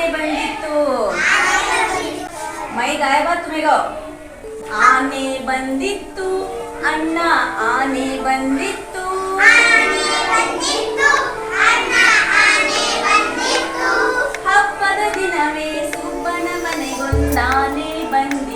ಆನೆ ಬಂದಿತ್ತು. ಮೈ गायब तुम्हेगा ಆನೆ ಬಂದಿತ್ತು. ಅಣ್ಣ, ಆನೆ ಬಂದಿತ್ತು. ಹಬ್ಬದ ದಿನವೇ ಸುಬ್ಬನ ಮನೆಗೊಂದಾನೆ ಬಂದಿತ್ತು